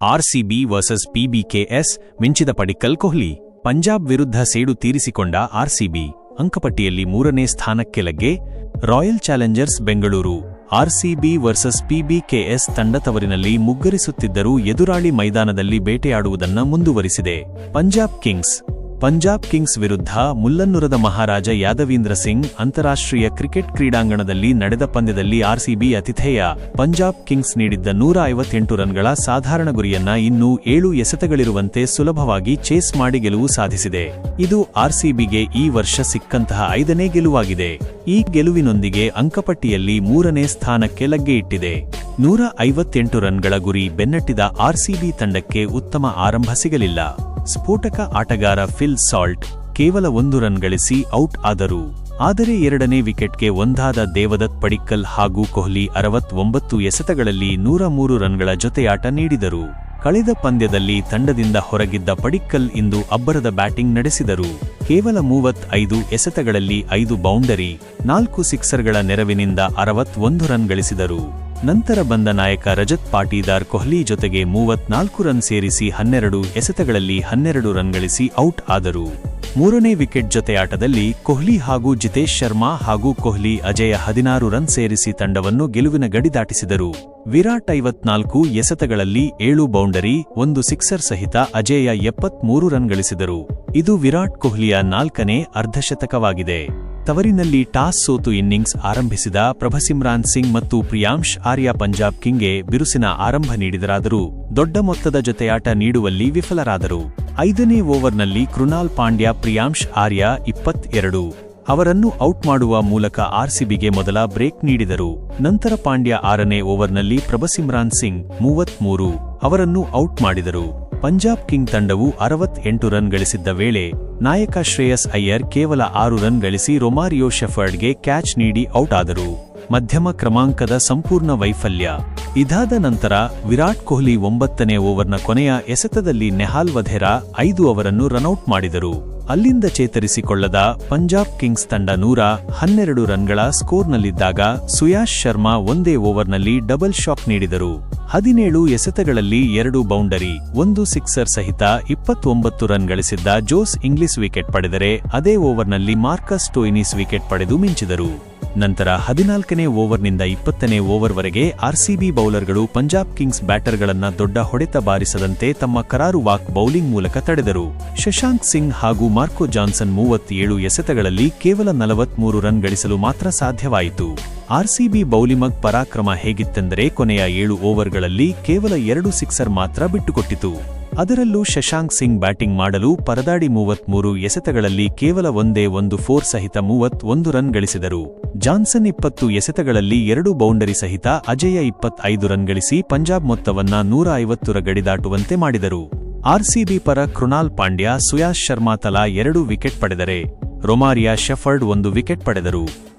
RCB versus PBKS, ಮಿಂಚಿದ ಪಡಿಕ್ಕಲ್ ಕೊಹ್ಲಿ. ಪಂಜಾಬ್ ವಿರುದ್ಧ ಸೇಡು ತೀರಿಸಿಕೊಂಡ ಆರ್ಸಿಬಿ, ಅಂಕಪಟ್ಟಿಯಲ್ಲಿ ಮೂರನೇ ಸ್ಥಾನಕ್ಕೆ ಲಗ್ಗೆ. Royal challengers Bengaluru, RCB versus PBKS ತಂಡ ತವರಿನಲ್ಲಿ ಮುಗ್ಗರಿಸುತ್ತಿದ್ದರೂ ಎದುರಾಳಿ ಮೈದಾನದಲ್ಲಿ ಬೇಟೆಯಾಡುವುದನ್ನು ಮುಂದುವರಿಸಿದೆ. ಪಂಜಾಬ್ ಕಿಂಗ್ಸ್ ಪಂಜಾಬ್ ಕಿಂಗ್ಸ್ ವಿರುದ್ಧ ಮುಲ್ಲನ್ನುರದ ಮಹಾರಾಜ ಯಾದವೀಂದ್ರ ಸಿಂಗ್ ಅಂತಾರಾಷ್ಟ್ರೀಯ ಕ್ರಿಕೆಟ್ ಕ್ರೀಡಾಂಗಣದಲ್ಲಿ ನಡೆದ ಪಂದ್ಯದಲ್ಲಿ ಆರ್ಸಿಬಿ ಅತಿಥೇಯ. ಪಂಜಾಬ್ ಕಿಂಗ್ಸ್ ನೀಡಿದ್ದ ನೂರ ಐವತ್ತೆಂಟು ರನ್ಗಳ ಸಾಧಾರಣ ಗುರಿಯನ್ನ ಇನ್ನೂ ಏಳು ಎಸೆತಗಳಿರುವಂತೆ ಸುಲಭವಾಗಿ ಚೇಸ್ ಮಾಡಿ ಗೆಲುವು ಸಾಧಿಸಿದೆ. ಇದು ಆರ್ಸಿಬಿಗೆ ಈ ವರ್ಷ ಸಿಕ್ಕಂತಹ ಐದನೇ ಗೆಲುವಾಗಿದೆ. ಈ ಗೆಲುವಿನೊಂದಿಗೆ ಅಂಕಪಟ್ಟಿಯಲ್ಲಿ ಮೂರನೇ ಸ್ಥಾನಕ್ಕೆ ಲಗ್ಗೆ ಇಟ್ಟಿದೆ. ನೂರ ಐವತ್ತೆಂಟು ರನ್ಗಳ ಗುರಿ ಬೆನ್ನಟ್ಟಿದ ಆರ್ಸಿಬಿ ತಂಡಕ್ಕೆ ಉತ್ತಮ ಆರಂಭ ಸಿಗಲಿಲ್ಲ. ಸ್ಫೋಟಕ ಆಟಗಾರ ಫಿಲ್ ಸಾಲ್ಟ್ ಕೇವಲ ಒಂದು ರನ್ ಗಳಿಸಿ ಔಟ್ ಆದರು. ಆದರೆ ಎರಡನೇ ವಿಕೆಟ್ಗೆ ಒಂದಾದ ದೇವದತ್ ಪಡಿಕ್ಕಲ್ ಹಾಗೂ ಕೊಹ್ಲಿ ಅರವತ್ತೊಂಬತ್ತು ಎಸೆತಗಳಲ್ಲಿ ನೂರ ಮೂರು ರನ್ಗಳ ಜೊತೆಯಾಟ ನೀಡಿದರು. ಕಳೆದ ಪಂದ್ಯದಲ್ಲಿ ತಂಡದಿಂದ ಹೊರಗಿದ್ದ ಪಡಿಕ್ಕಲ್ ಇಂದು ಅಬ್ಬರದ ಬ್ಯಾಟಿಂಗ್ ನಡೆಸಿದರು. ಕೇವಲ ಮೂವತ್ತೈದು ಎಸೆತಗಳಲ್ಲಿ ಐದು ಬೌಂಡರಿ, ನಾಲ್ಕು ಸಿಕ್ಸರ್ಗಳ ನೆರವಿನಿಂದ ಅರವತ್ತೊಂದು ರನ್ ಗಳಿಸಿದರು. ನಂತರ ಬಂದ ನಾಯಕ ರಜತ್ ಪಾಟೀದಾರ್ ಕೊಹ್ಲಿ ಜೊತೆಗೆ ಮೂವತ್ನಾಲ್ಕು ರನ್ ಸೇರಿಸಿ ಹನ್ನೆರಡು ಎಸೆತಗಳಲ್ಲಿ ಹನ್ನೆರಡು ರನ್ ಗಳಿಸಿ ಔಟ್ ಆದರು. ಮೂರನೇ ವಿಕೆಟ್ ಜೊತೆ ಆಟದಲ್ಲಿ ಕೊಹ್ಲಿ ಹಾಗೂ ಜಿತೇಶ್ ಶರ್ಮಾ ಹಾಗೂ ಕೊಹ್ಲಿ ಅಜಯ ಹದಿನಾರು ರನ್ ಸೇರಿಸಿ ತಂಡವನ್ನು ಗೆಲುವಿನ ಗಡಿ ದಾಟಿಸಿದರು. ವಿರಾಟ್ ಐವತ್ನಾಲ್ಕು, ಎಸೆತಗಳಲ್ಲಿ ಏಳು ಬೌಂಡರಿ, ಒಂದು ಸಿಕ್ಸರ್ ಸಹಿತ ಅಜೇಯ ಎಪ್ಪತ್ಮೂರು ರನ್ ಗಳಿಸಿದರು. ಇದು ವಿರಾಟ್ ಕೊಹ್ಲಿಯ ನಾಲ್ಕನೇ ಅರ್ಧಶತಕವಾಗಿದೆ. ತವರಿನಲ್ಲಿ ಟಾಸ್ ಸೋತು ಇನ್ನಿಂಗ್ಸ್ ಆರಂಭಿಸಿದ ಪ್ರಭಸಿಮ್ರಾನ್ ಸಿಂಗ್ ಮತ್ತು ಪ್ರಿಯಾಂಶ್ ಆರ್ಯ ಪಂಜಾಬ್ ಕಿಂಗ್ಗೆ ಬಿರುಸಿನ ಆರಂಭ ನೀಡಿದರಾದರೂ ದೊಡ್ಡ ಮೊತ್ತದ ಜೊತೆಯಾಟ ನೀಡುವಲ್ಲಿ ವಿಫಲರಾದರು. ಐದನೇ ಓವರ್ನಲ್ಲಿ ಕೃಣಾಲ್ ಪಾಂಡ್ಯ ಪ್ರಿಯಾಂಶ್ ಆರ್ಯ ಇಪ್ಪತ್ತೆರಡು. ಅವರನ್ನು ಔಟ್ ಮಾಡುವ ಮೂಲಕ ಆರ್ಸಿಬಿಗೆ ಮೊದಲ ಬ್ರೇಕ್ ನೀಡಿದರು. ನಂತರ ಪಾಂಡ್ಯ ಆರನೇ ಓವರ್ನಲ್ಲಿ ಪ್ರಭಸಿಮ್ರಾನ್ ಸಿಂಗ್ ಮೂವತ್ಮೂರು ಅವರನ್ನು ಔಟ್ ಮಾಡಿದರು. ಪಂಜಾಬ್ ಕಿಂಗ್ ತಂಡವು ಅರವತ್ತೆಂಟು ರನ್ ಗಳಿಸಿದ್ದ ವೇಳೆ ನಾಯಕ ಶ್ರೇಯಸ್ ಅಯ್ಯರ್ ಕೇವಲ ಆರು ರನ್ ಗಳಿಸಿ ರೊಮಾರಿಯೋ ಶೆಫರ್ಡ್ಗೆ ಕ್ಯಾಚ್ ನೀಡಿ ಔಟ್ ಆದರು. ಮಧ್ಯಮ ಕ್ರಮಾಂಕದ ಸಂಪೂರ್ಣ ವೈಫಲ್ಯ ಇದಾದ ನಂತರ ವಿರಾಟ್ ಕೊಹ್ಲಿ ಒಂಬತ್ತನೇ ಓವರ್ನ ಕೊನೆಯ ಎಸೆತದಲ್ಲಿ ನೆಹಾಲ್ ವಧೆರಾ ಐದು ಅವರನ್ನು ರನೌಟ್ ಮಾಡಿದರು. ಅಲ್ಲಿಂದ ಚೇತರಿಸಿಕೊಳ್ಳದ ಪಂಜಾಬ್ ಕಿಂಗ್ಸ್ ತಂಡ ನೂರ ಹನ್ನೆರಡು ರನ್ಗಳ ಸ್ಕೋರ್ನಲ್ಲಿದ್ದಾಗ ಸುಯಾಶ್ ಶರ್ಮಾ ಒಂದೇ ಓವರ್ನಲ್ಲಿ ಡಬಲ್ ಶಾಕ್ ನೀಡಿದರು. ಹದಿನೇಳು ಎಸೆತಗಳಲ್ಲಿ ಎರಡು ಬೌಂಡರಿ, ಒಂದು ಸಿಕ್ಸರ್ ಸಹಿತ ಇಪ್ಪತ್ತೊಂಬತ್ತು ರನ್ ಗಳಿಸಿದ್ದ ಜೋಸ್ ಇಂಗ್ಲಿಷ್ ವಿಕೆಟ್ ಪಡೆದರೆ ಅದೇ ಓವರ್ನಲ್ಲಿ ಮಾರ್ಕಸ್ ಟೋಯಿನಿಸ್ ವಿಕೆಟ್ ಪಡೆದು ಮಿಂಚಿದರು. ನಂತರ ಹದಿನಾಲ್ಕನೇ ಓವರ್ನಿಂದ ಇಪ್ಪತ್ತನೇ ಓವರ್ವರೆಗೆ ಆರ್ಸಿಬಿ ಬೌಲರ್ಗಳು ಪಂಜಾಬ್ ಕಿಂಗ್ಸ್ ಬ್ಯಾಟರ್ಗಳನ್ನ ದೊಡ್ಡ ಹೊಡೆತ ಬಾರಿಸದಂತೆ ತಮ್ಮ ಕರಾರು ವಾಕ್ ಬೌಲಿಂಗ್ ಮೂಲಕ ತಡೆದರು. ಶಶಾಂಕ್ ಸಿಂಗ್ ಹಾಗೂ ಮಾರ್ಕೋ ಜಾನ್ಸನ್ ಮೂವತ್ತೇಳು ಎಸೆತಗಳಲ್ಲಿ ಕೇವಲ ನಲವತ್ಮೂರು ರನ್ ಗಳಿಸಲು ಮಾತ್ರ ಸಾಧ್ಯವಾಯಿತು. ಆರ್ಸಿಬಿ ಬೌಲಿಮಗ್ ಪರಾಕ್ರಮ ಹೇಗಿತ್ತೆಂದರೆ ಕೊನೆಯ ಏಳು ಓವರ್ಗಳಲ್ಲಿ ಕೇವಲ ಎರಡು ಸಿಕ್ಸರ್ ಮಾತ್ರ ಬಿಟ್ಟುಕೊಟ್ಟಿತು. ಅದರಲ್ಲೂ ಶಶಾಂಕ್ ಸಿಂಗ್ ಬ್ಯಾಟಿಂಗ್ ಮಾಡಲು ಪರದಾಡಿ ಮೂವತ್ಮೂರು ಎಸೆತಗಳಲ್ಲಿ ಕೇವಲ ಒಂದೇ ಒಂದು ಫೋರ್ ಸಹಿತ ಮೂವತ್ತೊಂದು ರನ್ ಗಳಿಸಿದರು. ಜಾನ್ಸನ್ ಇಪ್ಪತ್ತು ಎಸೆತಗಳಲ್ಲಿ ಎರಡು ಬೌಂಡರಿ ಸಹಿತ ಅಜಯ ಇಪ್ಪತ್ತೈದು ರನ್ ಗಳಿಸಿ ಪಂಜಾಬ್ ಮೊತ್ತವನ್ನ ನೂರ ಐವತ್ತರ ಗಡಿ ದಾಟುವಂತೆ ಮಾಡಿದರು. ಆರ್ಸಿಬಿ ಪರ ಕೃಣಾಲ್ ಪಾಂಡ್ಯ, ಸುಯಾಶ್ ಶರ್ಮಾ ತಲಾ ಎರಡು ವಿಕೆಟ್ ಪಡೆದರೆ, ರೊಮಾರಿಯಾ ಶೆಫರ್ಡ್ ಒಂದು ವಿಕೆಟ್ ಪಡೆದರು.